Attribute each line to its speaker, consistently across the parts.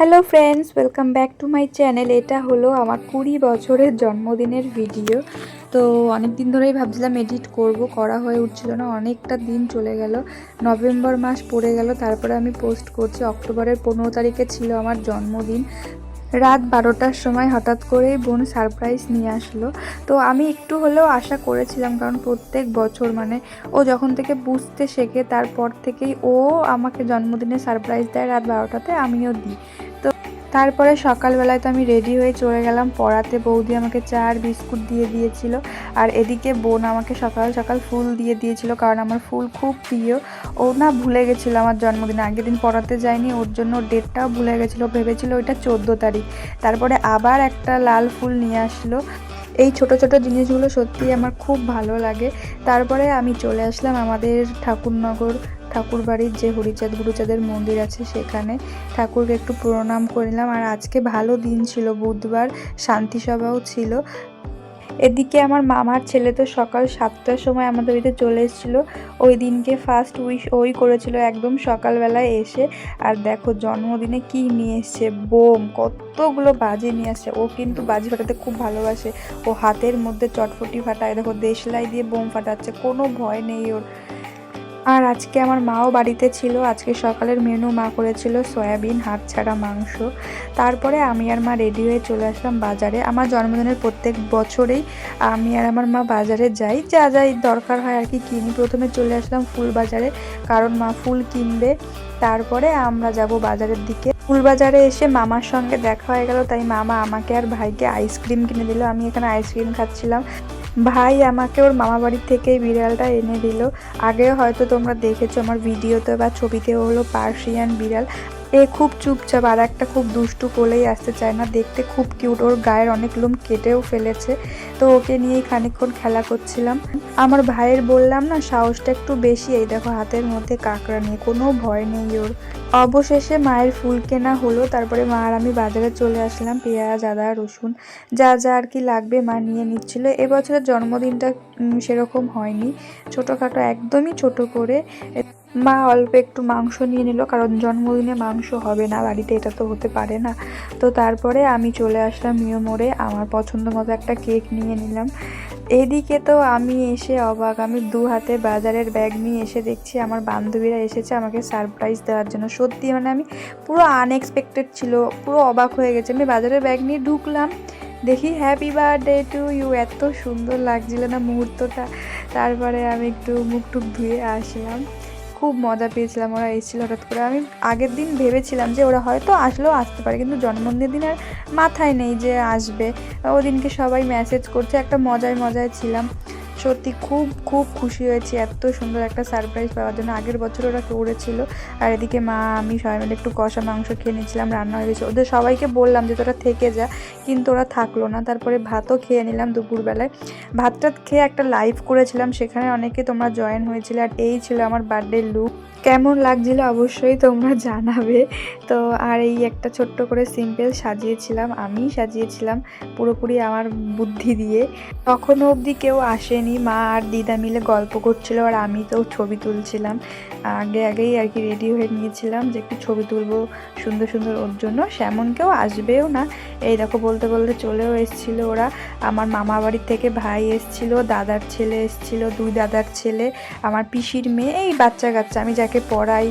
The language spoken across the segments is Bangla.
Speaker 1: Hello friends welcome back to my channel এটা হলো আমার কুড়ি বছরের জন্মদিনের ভিডিও তো অনেক দিন ধরেই ভাবছিলাম এডিট করব, করা হয়ে উঠছিল না, অনেকটা দিন চলে গেল। নভেম্বর মাস পড়ে গেল, তারপরে আমি পোস্ট করছি। অক্টোবরের পনেরো তারিখে ছিল আমার জন্মদিন। রাত বারোটার সময় হঠাৎ করেই বোন সারপ্রাইজ নিয়ে আসলো। তো আমি একটু হলেও আশা করেছিলাম, কারণ প্রত্যেক বছর মানে ও যখন থেকে বুঝতে শেখে, তারপর থেকেই ও আমাকে জন্মদিনে সারপ্রাইজ দেয় রাত বারোটাতে, আমিও দিই। তারপরে সকালবেলায় তো আমি রেডি হয়ে চলে গেলাম। পড়াতে বৌদি আমাকে চা আর বিস্কুট দিয়ে দিয়েছিল। আর এদিকে বোন আমাকে সকাল সকাল ফুল দিয়ে দিয়েছিল কারণ আমার ফুল খুব প্রিয়। ও না ভুলে গেছিল আমার জন্মদিন। আগের দিন পড়াতে যায়নি, ওর জন্য ডেটটাও ভুলে গেছিল। ভেবেছিল ওইটা চোদ্দ তারিখ। তারপরে আবার একটা লাল ফুল নিয়ে আসলো। এই ছোট ছোট জিনিসগুলো সত্যিই আমার খুব ভালো লাগে। তারপরে আমি চলে আসলাম আমাদের ঠাকুরনগর ঠাকুরবাড়ির যে হরিচাঁদ গুরুচাঁদের মন্দির আছে সেখানে ঠাকুরকে একটু প্রণাম করলাম আর আজকে ভালো দিন ছিল, বুধবার শান্তি সভাও ছিল। এদিকে আমার মামার ছেলে তো সকাল সাতটার সময় আমাদের বাড়িতে চলে এসেছিল। ওই দিনকে ফার্স্ট উইশ ওই করেছিল, একদম সকালবেলায় এসে। আর দেখো জন্মদিনে কি নিয়ে এসছে, বোম, কতগুলো বাজি নিয়ে আসছে। ও কিন্তু বাজি ফাটাতে খুব ভালোবাসে। ও হাতের মধ্যে চটফটি ফাটায়, দেখো দেশলাই দিয়ে বোম ফাটাচ্ছে, কোনো ভয় নেই ওর। আর আজকে আমার মাও বাড়িতে ছিল। আজকে সকালের মেনু মা করেছিল সয়াবিন, হাত ছাড়া মাংস। তারপরে আমি আর মা রেডি হয়ে চলে আসলাম বাজারে। আমার জন্মদিনের প্রত্যেক বছরেই আমি আর আমার মা বাজারে যাই। যা যাই দরকার হয় আর কি কিনি। প্রথমে চলে আসলাম ফুল বাজারে, কারণ মা ফুল কিনবে। তারপরে আমরা যাব বাজারের দিকে। ফুল বাজারে এসে মামার সঙ্গে দেখা হয়ে গেল। তাই মামা আমাকে আর ভাইকে আইসক্রিম কিনে দিল। আমি এখানে আইসক্রিম খাচ্ছিলাম। ভাই আমাকে ওর মামা বাড়ির থেকে বিড়ালটা এনে দিল। আগে হয়তো তোমরা দেখেছ আমার ভিডিওতে বা ছবিতে হলো পার্সিয়ান বিড়াল। এ খুব চুপচাপ, আর একটা খুব দুষ্টু কোলেই আসতে চায় না। দেখতে খুব কিউট, ওর গায়ের অনেক লোম কেটেও ফেলেছে। তো ওকে নিয়েই খানিকক্ষণ খেলা করছিলাম। আমার ভাইয়ের বললাম, না, সাহসটা একটু বেশি। এই দেখো, হাতের মধ্যে কাঁকড়া নিয়ে, কোনো ভয় নেই ওর। অবশেষে মায়ের ফুল কেনা হলো। তারপরে মা আর আমি বাজারে চলে আসলাম, পেঁয়াজ, আদা, রসুন, যা যা আর কি লাগবে মা নিয়ে নিচ্ছিল। এবছরের জন্মদিনটা সেরকম হয়নি। ছোটোখাটো, একদমই ছোট করে মা অল্প একটু মাংস নিয়ে নিল, কারণ জন্মদিনে মাংস হবে না, বাড়িতে এটা তো হতে পারে না। তো তারপরে আমি চলে আসলাম মিও মোড়ে, আমার পছন্দ মতো একটা কেক নিয়ে নিলাম। এদিকে তো আমি এসে অবাক, আমি দু হাতে বাজারের ব্যাগ নিয়ে এসে দেখছি আমার বান্ধবীরা এসেছে আমাকে সারপ্রাইজ দেওয়ার জন্য। সত্যি মানে আমি পুরো আনএক্সপেক্টেড ছিল, পুরো অবাক হয়ে গেছে। আমি বাজারের ব্যাগ নিয়ে ঢুকলাম, দেখি হ্যাপি বার্থডে টু ইউ এত সুন্দর লাগছিল না মুহূর্তটা। তারপরে আমি একটু মুখ টুক ধুয়ে আসলাম। খুব মজা পেয়েছিলাম, ওরা এসেছিল হঠাৎ করে। আমি আগের দিন ভেবেছিলাম যে ওরা হয়তো আসলেও আসতে পারে, কিন্তু জন্মদিনের দিন আর মাথায় নেই যে আসবে। ওদিনকে সবাই মেসেজ করছে, একটা মজায় মজায় ছিলাম। সত্যি খুব খুব খুশি হয়েছি। এত সুন্দর একটা সারপ্রাইজ পাওয়ার জন্য। আগের বছর ওরা করেছিল আর এদিকে মা, আমি সবাই মিলে একটু কষা মাংস খেয়ে নিয়েছিলাম, রান্না হয়ে গেছে। ওদের সবাইকে বললাম যে, তোরা থেকে যা। কিন্তু ওরা থাকল না। তারপরে ভাতও খেয়ে নিলাম দুপুরবেলায়। ভাতটা খেয়ে একটা লাইভ করেছিলাম। সেখানে অনেকে তোমরা জয়েন হয়েছিলে। আর এই ছিল আমার বার্থডে লুক কেমন লাগছিল অবশ্যই তোমরা জানাবে। তো আর এই একটা ছোট্ট করে সিম্পল সাজিয়েছিলাম, আমি সাজিয়েছিলাম পুরোপুরি আমার বুদ্ধি দিয়ে। তখনও অবধি কেউ আসেনি, মা আর দিদা মিলে গল্প করছিল আর আমি তো ছবি তুলছিলাম। আগে আগেই আর কি রেডি হয়ে নিয়েছিলাম যে একটু ছবি তুলবো সুন্দর সুন্দর ওর জন্য, সেমন কেউ আসবেও না। এই দেখো বলতে বলতে চলেও এসেছিল ওরা। আমার মামা বাড়ির থেকে ভাই এসেছিল, দাদার ছেলে এসেছিল, দুই দাদার ছেলে, আমার পিসির মেয়ে, এই বাচ্চা কাচ্চা আমি যাকে পড়াই।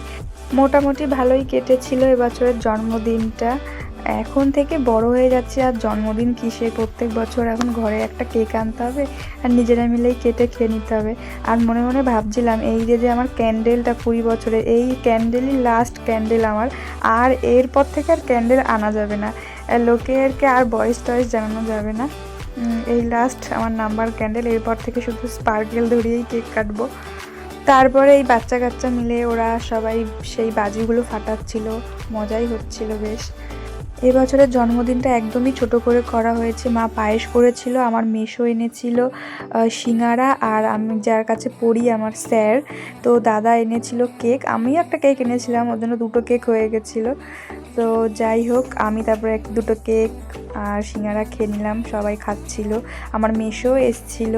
Speaker 1: মোটামুটি ভালোই কেটেছিল এবছরের জন্মদিনটা। এখন থেকে বড় হয়ে যাচ্ছে আর জন্মদিন কিসে প্রত্যেক বছর এখন ঘরে একটা কেক আনতে হবে আর নিজেরা মিলেই কেটে খেয়ে নিতে হবে। আর মনে মনে ভাবছিলাম, এই যে যে আমার ক্যান্ডেলটা কুড়ি বছরের, এই ক্যান্ডেলই লাস্ট ক্যান্ডেল আমার। আর এরপর থেকে আর ক্যান্ডেল আনা যাবে না। লোকেরকে আর বয়স টয়েস জানানো যাবে না। এই লাস্ট আমার নাম্বার ক্যান্ডেল এরপর থেকে শুধু স্পার্কেল ধরিয়েই কেক কাটবো। তারপরে এই বাচ্চা কাচ্চা মিলে ওরা সবাই সেই বাজিগুলো ফাটাচ্ছিল, মজাই হচ্ছিল বেশ। এবছরের জন্মদিনটা একদমই ছোট করে করা হয়েছে। মা পায়েস করেছিল, আমার মেশো এনেছিল সিঙ্গারা আর আমি যার কাছে পড়ি আমার স্যার। তো দাদা এনেছিল কেক আমিও একটা কেক এনেছিলাম, ওর জন্য দুটো কেক হয়ে গেছিল। তো যাই হোক, আমি তারপরে এক দুটো কেক আর সিঙ্গারা খেয়ে নিলাম, সবাই খাচ্ছিল। আমার মেশো এসছিল।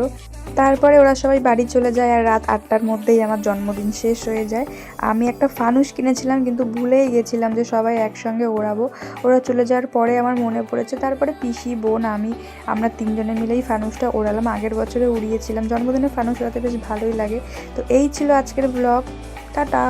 Speaker 1: তারপরে ওরা সবাই বাড়ি চলে যায় আর রাত আটটার মধ্যেই আমার জন্মদিন শেষ হয়ে যায়। আমি একটা ফানুস কিনেছিলাম, কিন্তু ভুলেই গেছিলাম যে সবাই একসঙ্গে ওড়াবো। ওরা চলে যাওয়ার পরে আমার মনে পড়েছে, তারপরে পিসি, বোন, আমি, আমরা তিনজনে মিলেই ফানুসটা ওড়ালাম। আগের বছরে উড়িয়েছিলাম। জন্মদিনে ফানুস ওড়াতে বেশ ভালোই লাগে। তো এই ছিল আজকের ব্লগ। টাটা।